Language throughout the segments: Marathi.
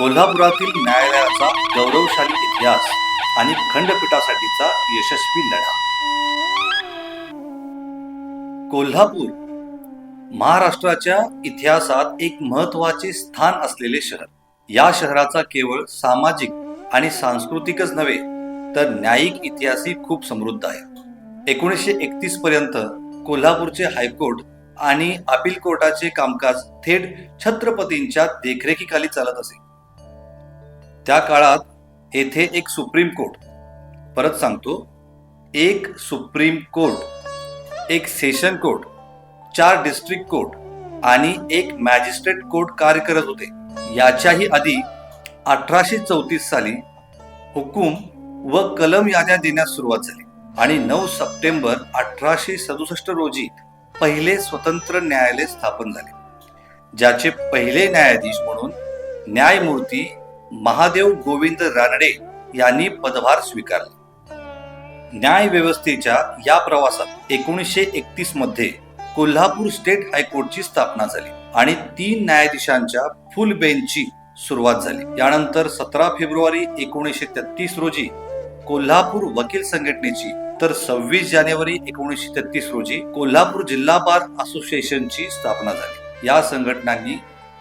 कोल्हापुरातील न्यायालयाचा गौरवशाली इतिहास आणि खंडपीठासाठीचा यशस्वी लढा. कोल्हापूर महाराष्ट्राच्या इतिहासात एक महत्त्वाचे स्थान असलेले शहर. या शहराचा केवळ सामाजिक आणि सांस्कृतिकच नव्हे तर न्यायिक इतिहासही खूप समृद्ध आहे. एकोणीसशे एकतीस पर्यंत कोल्हापूरचे हायकोर्ट आणि अपील कोर्टाचे कामकाज थेट छत्रपतींच्या देखरेखीखाली चालत असे. त्या काळात येथे एक सुप्रीम कोर्ट. परत सांगतो एक सुप्रीम कोर्ट एक सेशन कोर्ट चार डिस्ट्रिक्ट कोर्ट आणि एक मॅजिस्ट्रेट कोर्ट कार्य करत होते. याच्याही आधी अठराशे चौतीस साली हुकूम व कलम याद्या देण्यास सुरुवात झाली आणि नऊ सप्टेंबर अठराशे सदुसष्ट रोजी पहिले स्वतंत्र न्यायालय स्थापन झाले. ज्याचे पहिले न्यायाधीश म्हणून न्यायमूर्ती महादेव गोविंद रानडे यांनी पदभार स्वीकारला. न्याय व्यवस्थेच्या या प्रवासात एकोणीसशे एकतीसमध्ये कोल्हापूर स्टेट हायकोर्टची स्थापना झाली आणि तीन न्यायाधीशांच्या फुल बेंचची सुरुवात झाली. यानंतर सतरा फेब्रुवारी एकोणीसशे तेहतीस रोजी कोल्हापूर वकील संघटनेची तर सव्वीस जानेवारी एकोणीसशे तेहतीस रोजी कोल्हापूर जिल्हा बार असोसिएशनची स्थापना झाली. या संघटनांनी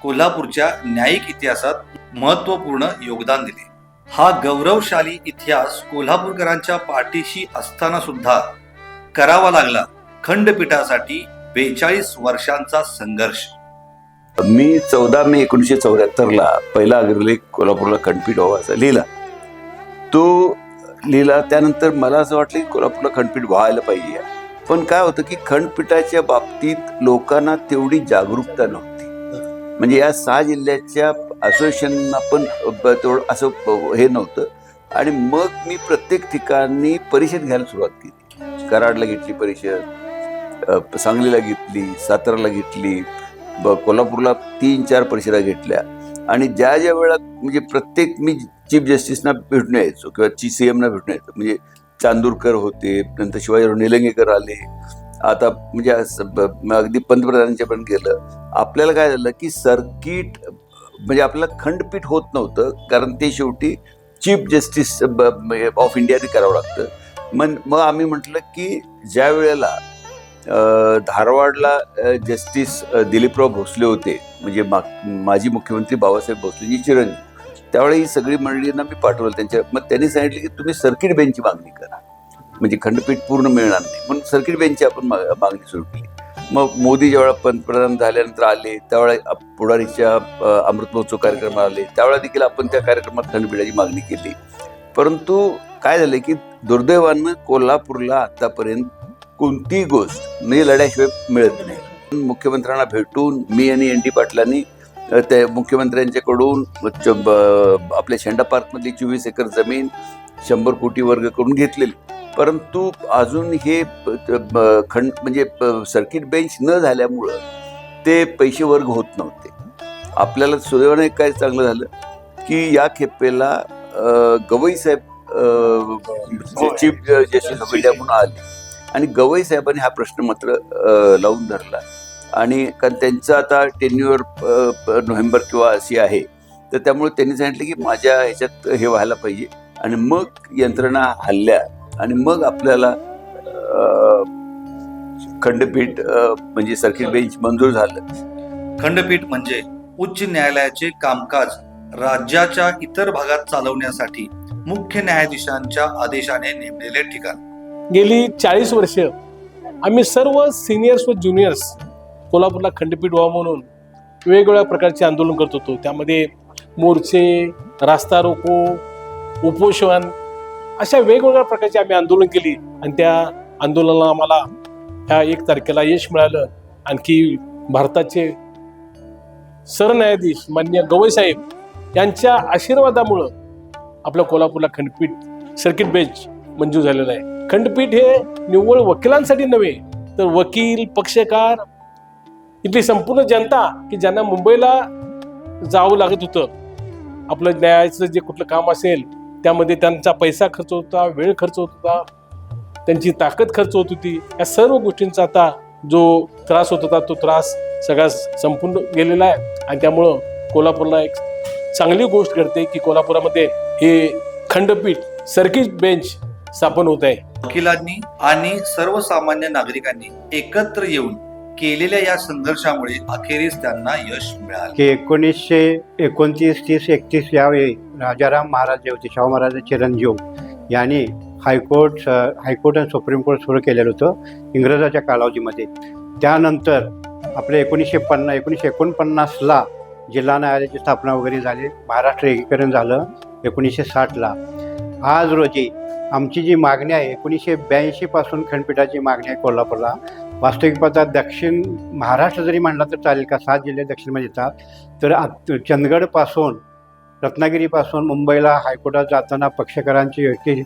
कोल्हापूरच्या न्यायिक इतिहासात महत्त्वपूर्ण योगदान दिले. हा गौरवशाली इतिहास कोल्हापूरकरांच्या पाठीशी असताना सुद्धा करावा लागला खंडपीठासाठी बेचाळीस वर्षांचा संघर्ष. मी चौदा मे एकोणीसशे चौऱ्याहत्तरला पहिला अग्रलेख कोल्हापूरला खंडपीठ व्हावा असा लिहिला. तो लिहिला त्यानंतर मला असं वाटलं की कोल्हापूरला खंडपीठ व्हायला पाहिजे. पण काय होतं की खंडपीठाच्या बाबतीत लोकांना तेवढी जागरूकता नव्हती. म्हणजे या सहा जिल्ह्याच्या असोसिएशनना पण तेवढं असं हे नव्हतं. आणि मग मी प्रत्येक ठिकाणी परिषद घ्यायला सुरुवात केली. कराडला घेतली परिषद सांगलीला घेतली साताराला घेतली ब- कोल्हापूरला तीन चार परिषदा घेतल्या. आणि ज्या ज्या वेळा म्हणजे प्रत्येक मी चीफ जस्टिसना भेटून यायचो किंवा ची सी एमना भेटून यायचो. म्हणजे चांदूरकर होते नंतर शिवाजीराव निलंगेकर आले. आता म्हणजे असं ब- अगदी पंतप्रधानांच्या पण गेलं. आपल्याला काय झालं की सर्किट म्हणजे आपल्याला खंडपीठ होत नव्हतं कारण ते शेवटी चीफ जस्टिस ऑफ इंडियाने करावं लागतं. मन मग आम्ही म्हटलं की ज्या वेळेला धारवाडला जस्टिस दिलीपराव भोसले होते म्हणजे मा माजी मुख्यमंत्री बाबासाहेब भोसलेजी चिरंजीव त्यावेळी ही सगळी मंडळींना मी पाठवलं त्यांच्या मग त्यांनी सांगितलं की तुम्ही सर्किट बेंचची मागणी करा. म्हणजे खंडपीठ पूर्ण मिळणार नाही. म्हणून सर्किट बेंचची आपण मागणी सुरू केली. मग मोदी ज्यावेळा पंतप्रधान झाल्यानंतर आले त्यावेळेला पुढारीच्या अमृत महोत्सव कार्यक्रमात आले त्यावेळेला देखील आपण त्या कार्यक्रमात खंडपीठाची मागणी केली. परंतु काय झालं की दुर्दैवानं कोल्हापूरला आतापर्यंत कोणतीही गोष्ट न लढ्याशिवाय मिळत नाही. मुख्यमंत्र्यांना भेटून मी आणि एन डी पाटलांनी त्या मुख्यमंत्र्यांच्याकडून ब- आपल्या शेंडा पार्कमधली चोवीस एकर जमीन शंभर कोटी वर्ग करून घेतलेली. परंतु अजून हे खंड म्हणजे सर्किट बेंच न झाल्यामुळं ते पैसे वर्ग होत नव्हते. आपल्याला सुदैवाने काय चांगलं झालं की या खेपेला गवई साहेब चीफ जस्टिस ऑफ इंडिया म्हणून आले. आणि गवई साहेबांनी हा प्रश्न मात्र लावून धरला. आणि कारण त्यांचं आता टेन्युअर नोव्हेंबर किंवा अशी आहे तर त्यामुळे त्यांनी सांगितलं की माझ्या ह्याच्यात हे व्हायला पाहिजे. आणि मग यंत्रणा हल्ल्या आणि मग आपल्याला खंडपीठ म्हणजे सर्किट बेंच मंजूर झालं. खंडपीठ म्हणजे उच्च न्यायालयाचे कामकाज राज्याच्या इतर भागात चालवण्यासाठी मुख्य न्यायाधीशांच्या आदेशाने नेमलेले ठिकाण. गेली चाळीस वर्ष आम्ही सर्व सिनियर्स व ज्युनियर्स कोल्हापूरला खंडपीठ व्हावं म्हणून वेगवेगळ्या प्रकारचे आंदोलन करत होतो. त्यामध्ये मोर्चे रास्ता रोको उपोषण अशा वेगवेगळ्या प्रकारची आम्ही आंदोलन केली आणि त्या आंदोलनाला आम्हाला ह्या एक तारखेला यश मिळालं. आणखी भारताचे सरन्यायाधीश मान्य गवई साहेब यांच्या आशीर्वादामुळं आपल्या कोल्हापूरला खंडपीठ सर्किट बेंच मंजूर झालेलं आहे. खंडपीठ हे निव्वळ वकिलांसाठी नव्हे तर वकील पक्षकार इथली संपूर्ण जनता की ज्यांना मुंबईला जावं लागत होतं. आपलं न्यायाचं जे कुठलं काम असेल त्यामध्ये त्यांचा पैसा खर्च होता वेळ खर्च होत होता त्यांची ताकद खर्च होत होती. या सर्व गोष्टींचा आता जो त्रास होत होता तो त्रास सगळा संपून गेलेला आहे. आणि त्यामुळं कोल्हापूरला एक चांगली गोष्ट घडते की कोल्हापुरामध्ये हे खंडपीठ सर्किट बेंच स्थापन होत आहे. वकिलांनी आणि सर्वसामान्य नागरिकांनी एकत्र येऊन केलेल्या या संघर्षामुळे अखेरीस त्यांना यश मिळाले. की एकोणीसशे एकोणतीस तीस एकतीस यावेळी राजाराम महाराज जे होते शाहू महाराज चिरंजीव यांनी हायकोर्ट हायकोर्ट आणि सुप्रीम कोर्ट सुरू केलेलं होतं इंग्रजाच्या कालावधीमध्ये. त्यानंतर आपले एकोणीसशे पन्नास एकोणीसशे एकोणपन्नासला जिल्हा न्यायालयाची स्थापना वगैरे झाली महाराष्ट्र एकीकरण झालं एकोणीसशे साठला. आज रोजी आमची जी मागणी आहे एकोणीसशे ब्याऐंशीपासून खंडपीठाची मागणी आहे कोल्हापूरला वास्तविक पाहता दक्षिण महाराष्ट्र जरी म्हणला तर चालेल का? सात जिल्हे दक्षिणमध्ये येतात. तर आत चंदगडपासून रत्नागिरीपासून मुंबईला हायकोर्टात जाताना पक्षकारांची योग्य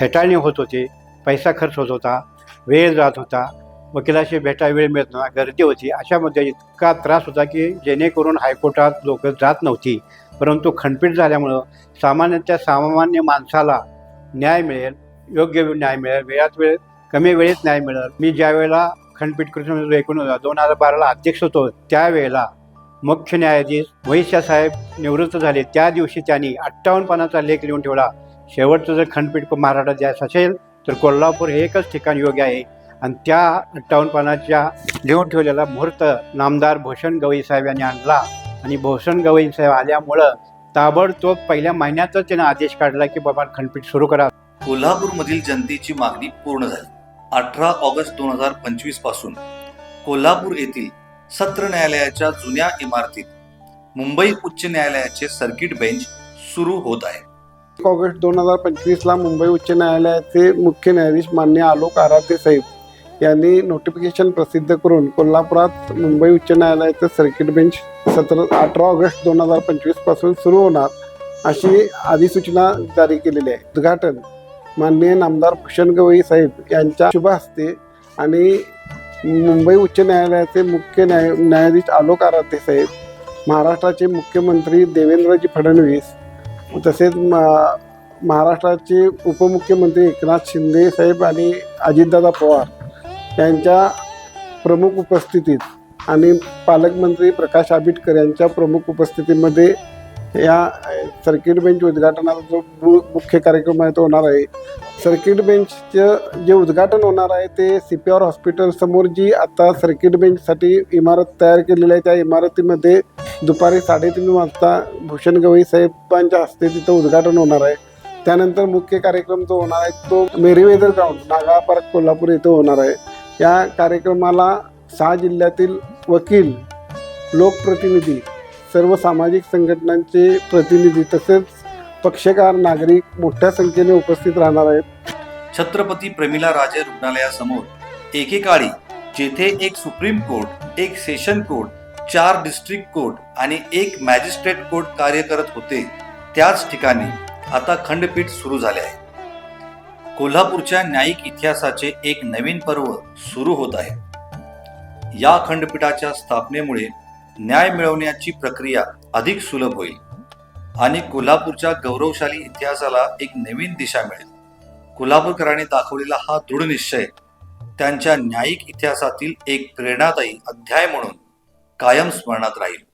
हेटाळणी होत होती. पैसा खर्च होत होता. वेळ जात होता. वकिलाशी भेटा वेळ मिळत नव्हता. गर्दी होती. अशामध्ये इतका त्रास होता की जेणेकरून हायकोर्टात लोक जात नव्हती. परंतु खंडपीठ झाल्यामुळं सामान्यतः सामान्य माणसाला न्याय मिळेल योग्य न्याय मिळेल वेळात वेळ कमी वेळेत न्याय मिळेल. मी ज्या वेळेला खंडपीठ कृष्ण एकूण दोन हजार बाराला अध्यक्ष होतो. त्यावेळेला मुख्य न्यायाधीश वैश्या साहेब निवृत्त झाले. त्या दिवशी त्यांनी अठ्ठावन्न पानाचा लेख लिहून ठेवला. शेवटचं जर खंडपीठ महाराष्ट्रात द्यायचं असेल तर कोल्हापूर हे एकच ठिकाण योग्य आहे. आणि त्या अठ्ठावन्न पानाच्या लिहून ठेवलेला मुहूर्त नामदार भूषण गवई साहेब यांनी आणला. आणि भूषण गवई साहेब आल्यामुळं ताबडतोब पहिल्या महिन्यातच त्यानं आदेश काढला की बाबा खंडपीठ सुरू करा. कोल्हापूरमधील जनतेची मागणी पूर्ण झाली. अठरा ऑगस्ट दोन हजार पंचवीसपासून कोल्हापूर येथील सत्र न्यायालयाच्या जुन्या इमारतीत मुंबई उच्च न्यायालयाचे सर्किट बेंच सुरू होत आहे. एक ऑगस्ट दोन हजार पंचवीसला मुंबई उच्च न्यायालयाचे मुख्य न्यायाधीश मान्य आलोक आराते साहेब यांनी नोटिफिकेशन प्रसिद्ध करून कोल्हापुरात मुंबई उच्च न्यायालयाचं सर्किट बेंच सत्र अठरा ऑगस्ट दोन हजार पंचवीसपासून सुरू होणार अशी अधिसूचना जारी केलेली आहे. उद्घाटन माननीय नामदार भूषण गवई साहेब यांच्या शुभ हस्ते आणि मुंबई उच्च न्यायालयाचे मुख्य न्याय न्यायाधीश आलोक आराते साहेब महाराष्ट्राचे मुख्यमंत्री देवेंद्रजी फडणवीस तसेच म- महाराष्ट्राचे उपमुख्यमंत्री एकनाथ शिंदे साहेब आणि अजितदादा पवार यांच्या प्रमुख उपस्थितीत आणि पालकमंत्री प्रकाश आंबेडकर यांच्या प्रमुख उपस्थितीमध्ये या सर्किट बेंच उद्घाटनाचा जो मु- मुख्य कार्यक्रम आहे तो होणार आहे. सर्किट बेंचचं जे उद्घाटन होणार आहे ते सी पी आर हॉस्पिटलसमोर जी आता सर्किट बेंचसाठी इमारत तयार केलेली आहे त्या इमारतीमध्ये दुपारी साडेतीन वाजता भूषण गवई साहेबांच्या हस्ते तिथं उद्घाटन होणार आहे. त्यानंतर मुख्य कार्यक्रम जो होणार आहे तो Meriweather ground Naga park Kolhapur इथं होणार आहे. या कार्यक्रमाला सहा जिल्ह्यातील वकील लोकप्रतिनिधी सर्व सामाजिक संघटनांचे प्रतिनिधी तसेच पक्षकार नागरिक मोठ्या संख्येने उपस्थित राहणार आहेत. छत्रपती प्रमिला राजे रुग्णालयासमोर एकेकाळी जेथे एक सुप्रीम कोर्ट एक सेशन कोर्ट चार डिस्ट्रिक्ट कोर्ट आणि एक मॅजिस्ट्रेट कोर्ट कार्य करत होते त्याच ठिकाणी आता खंडपीठ सुरू झाले आहे. कोल्हापूरच्या न्यायिक इतिहासाचे एक नवीन पर्व सुरू होत आहे. या खंडपीठाच्या स्थापनेमुळे न्याय मिळवण्याची प्रक्रिया अधिक सुलभ होईल आणि कोल्हापूरच्या गौरवशाली इतिहासाला एक नवीन दिशा मिळेल. कोल्हापूरकरांनी दाखवलेला हा दृढ निश्चय त्यांच्या न्यायिक इतिहासातील एक प्रेरणादायी अध्याय म्हणून कायम स्मरणात राहील.